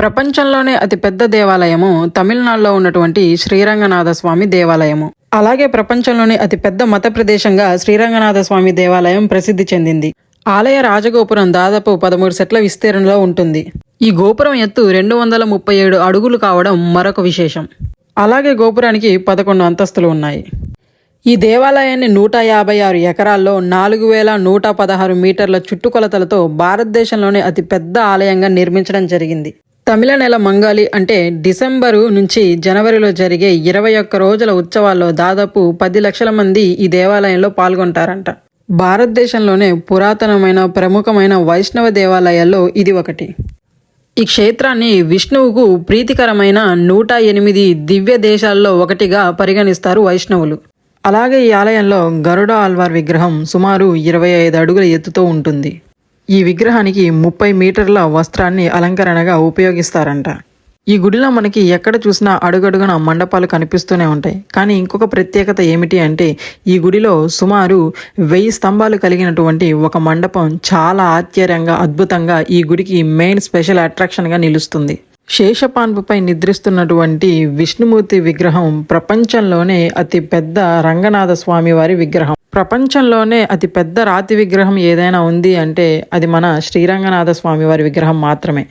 ప్రపంచంలోనే అతిపెద్ద దేవాలయము తమిళనాడులో ఉన్నటువంటి శ్రీరంగనాథ స్వామి దేవాలయము. అలాగే ప్రపంచంలోనే అతిపెద్ద మత ప్రదేశంగా శ్రీరంగనాథ స్వామి దేవాలయం ప్రసిద్ధి చెందింది. ఆలయ రాజగోపురం దాదాపు పదమూడు సెట్ల విస్తీర్ణంలో ఉంటుంది. ఈ గోపురం ఎత్తు రెండు వందల ముప్పై ఏడు అడుగులు కావడం మరొక విశేషం. అలాగే గోపురానికి పదకొండు అంతస్తులు ఉన్నాయి. ఈ దేవాలయాన్ని నూట యాభై ఆరు ఎకరాల్లో నాలుగు వేల నూట పదహారు మీటర్ల చుట్టుకొలతలతో భారతదేశంలోనే అతి పెద్ద ఆలయంగా నిర్మించడం జరిగింది. తమిళ నెల మంగాలి అంటే డిసెంబరు నుంచి జనవరిలో జరిగే ఇరవై ఒక్క రోజుల ఉత్సవాల్లో దాదాపు పది లక్షల మంది ఈ దేవాలయంలో పాల్గొంటారంట. భారతదేశంలోనే పురాతనమైన ప్రముఖమైన వైష్ణవ దేవాలయాల్లో ఇది ఒకటి. ఈ క్షేత్రాన్ని విష్ణువుకు ప్రీతికరమైన నూట ఎనిమిది దివ్య దేశాల్లో ఒకటిగా పరిగణిస్తారు వైష్ణవులు. అలాగే ఈ ఆలయంలో గరుడ ఆల్వార్ విగ్రహం సుమారు ఇరవై ఐదు అడుగుల ఎత్తుతో ఉంటుంది. ఈ విగ్రహానికి ముప్పై మీటర్ల వస్త్రాన్ని అలంకరణగా ఉపయోగిస్తారంట. ఈ గుడిలో మనకి ఎక్కడ చూసినా అడుగడుగున మండపాలు కనిపిస్తూనే ఉంటాయి. కానీ ఇంకొక ప్రత్యేకత ఏమిటి అంటే ఈ గుడిలో సుమారు వెయ్యి స్తంభాలు కలిగినటువంటి ఒక మండపం చాలా ఆశ్చర్యంగా అద్భుతంగా ఈ గుడికి మెయిన్ స్పెషల్ అట్రాక్షన్గా నిలుస్తుంది. శేషపాన్పుపై నిద్రిస్తున్నటువంటి విష్ణుమూర్తి విగ్రహం ప్రపంచంలోనే అతి పెద్ద రంగనాథ స్వామి వారి విగ్రహం. ప్రపంచంలోనే అతి పెద్ద రాతి విగ్రహం ఏదైనా ఉంది అంటే అది మన శ్రీరంగనాథ స్వామి వారి విగ్రహం మాత్రమే.